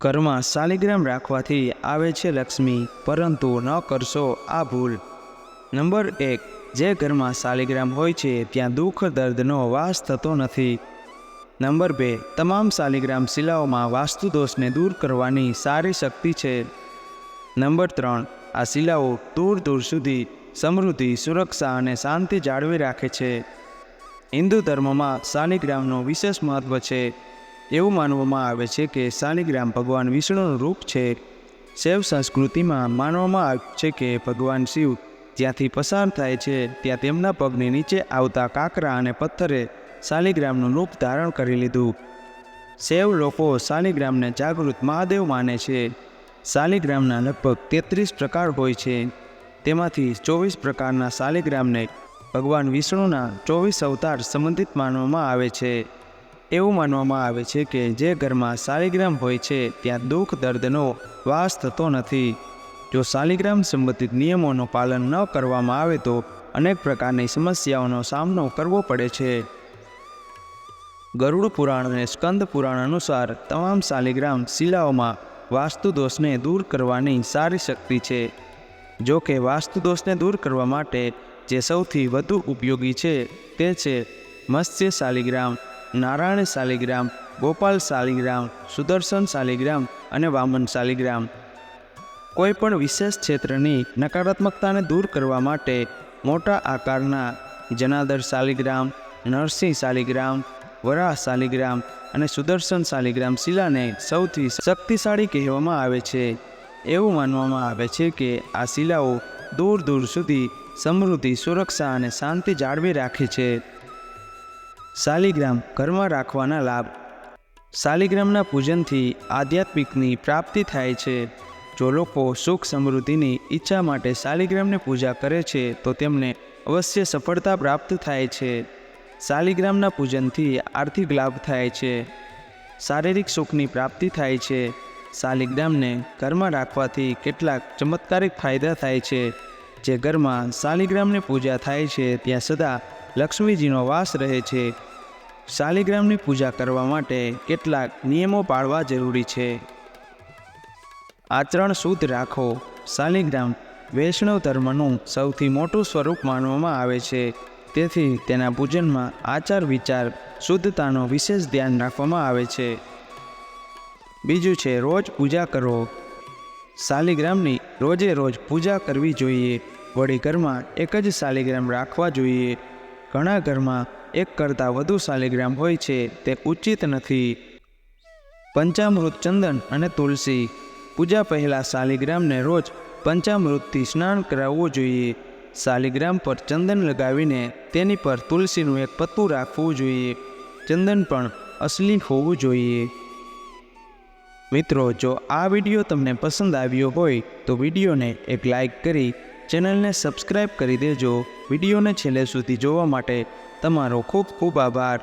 ઘરમાં શાલિગ્રામ રાખવાથી આવે છે લક્ષ્મી, પરંતુ ન કરશો આ ભૂલ. નંબર એક, જે ઘરમાં શાલિગ્રામ હોય છે, ત્યાં દુઃખ, દર્દનો વાસ થતો નથી. નંબર બે, તમામ શાલિગ્રામ શિલાઓમાં વાસ્તુ દોષને દૂર કરવાની સારી શક્તિ છે. નંબર ત્રણ, આ શિલાઓ દૂર દૂર સુધી સમૃદ્ધિ, સુરક્ષા અને શાંતિ જાળવી રાખે છે. હિન્દુ ધર્મમાં શાલિગ્રામનું વિશેષ મહત્ત્વ છે. એવું માનવામાં આવે છે કે શાલિગ્રામ ભગવાન વિષ્ણુનું રૂપ છે. શૈવ સંસ્કૃતિમાં માનવામાં આવે છે કે ભગવાન શિવ જ્યાંથી પસાર થાય છે, ત્યાં તેમના પગની નીચે આવતા કાંકરા અને પથ્થરે શાલિગ્રામનું રૂપ ધારણ કરી લીધું. શૈવ લોકો શાલિગ્રામને જાગૃત મહાદેવ માને છે. શાલિગ્રામના લગભગ તેત્રીસ પ્રકાર હોય છે. તેમાંથી ચોવીસ પ્રકારના શાલિગ્રામને ભગવાન વિષ્ણુના ચોવીસ અવતાર સંબંધિત માનવામાં આવે છે. એવું માનવામાં આવે છે કે જે ઘરમાં શાલિગ્રામ હોય છે, ત્યાં દુઃખ દર્દનો વાસ થતો નથી. જો શાલિગ્રામ સંબંધિત નિયમોનું પાલન ન કરવામાં આવે તો અનેક પ્રકારની સમસ્યાઓનો સામનો કરવો પડે છે. ગરુડ પુરાણ અને સ્કંદ પુરાણ અનુસાર તમામ શાલિગ્રામ શિલાઓમાં વાસ્તુદોષને દૂર કરવાની સારી શક્તિ છે. જો કે વાસ્તુદોષને દૂર કરવા માટે જે સૌથી વધુ ઉપયોગી છે તે છે મત્સ્ય શાલિગ્રામ નારાયણ શાલિગ્રામ ગોપાલ શાલિગ્રામ સુદર્શન શાલિગ્રામ અને વામન શાલિગ્રામ કોઈ પણ વિશેષ ક્ષેત્રની નકારાત્મકતાને દૂર કરવા માટે મોટા આકારના જનાદર શાલિગ્રામ નરસિંહ શાલિગ્રામ વરાહ શાલિગ્રામ અને સુદર્શન શાલિગ્રામ શિલાને સૌથી શક્તિશાળી કહેવામાં આવે છે. એવું માનવામાં આવે છે કે આ શિલાઓ દૂર દૂર સુધી સમૃદ્ધિ, સુરક્ષા અને શાંતિ જાળવી રાખે છે. શાલિગ્રામ ઘરમાં રાખવાના લાભ. શાલિગ્રામના પૂજનથી આધ્યાત્મિકની પ્રાપ્તિ થાય છે. જો લોકો સુખ સમૃદ્ધિની ઈચ્છા માટે શાલિગ્રામને પૂજા કરે છે, તો તેમને અવશ્ય સફળતા પ્રાપ્ત થાય છે. શાલિગ્રામના પૂજનથી આર્થિક લાભ થાય છે. શારીરિક સુખની પ્રાપ્તિ થાય છે. શાલિગ્રામને ઘરમાં રાખવાથી કેટલાક ચમત્કારિક ફાયદા થાય છે. જે ઘરમાં શાલિગ્રામની પૂજા થાય છે, ત્યાં સદા લક્ષ્મીજીનો વાસ રહે છે. શાલિગ્રામની પૂજા કરવા માટે કેટલાક નિયમો પાળવા જરૂરી છે. આચરણ શુદ્ધ રાખો. શાલિગ્રામ વૈષ્ણવ ધર્મનું સૌથી મોટું સ્વરૂપ માનવામાં આવે છે. તેથી તેના પૂજનમાં આચાર વિચાર શુદ્ધતાનો વિશેષ ધ્યાન રાખવામાં આવે છે. બીજું છે રોજ પૂજા કરો. શાલિગ્રામની રોજે રોજ પૂજા કરવી જોઈએ. વળી ઘરમાં એક જ શાલિગ્રામ રાખવા જોઈએ. ઘણા ઘરમાં એક કરતાં વધુ શાલિગ્રામ હોય છે, તે ઉચિત નથી. પંચામૃત ચંદન અને તુલસી. પૂજા પહેલાં શાલિગ્રામને રોજ પંચામૃતથી સ્નાન કરાવવું જોઈએ. શાલિગ્રામ પર ચંદન લગાવીને તેની પર તુલસીનું એક પત્તું રાખવું જોઈએ. ચંદન પણ અસલી હોવું જોઈએ. મિત્રો, જો આ વીડિયો તમને પસંદ આવ્યો હોય, તો વિડીયોને એક લાઈક કરી ચેનલને સબસ્ક્રાઈબ કરી દેજો. વિડીયોને છેલ્લે સુધી જોવા માટે તમારો ખૂબ ખૂબ આભાર.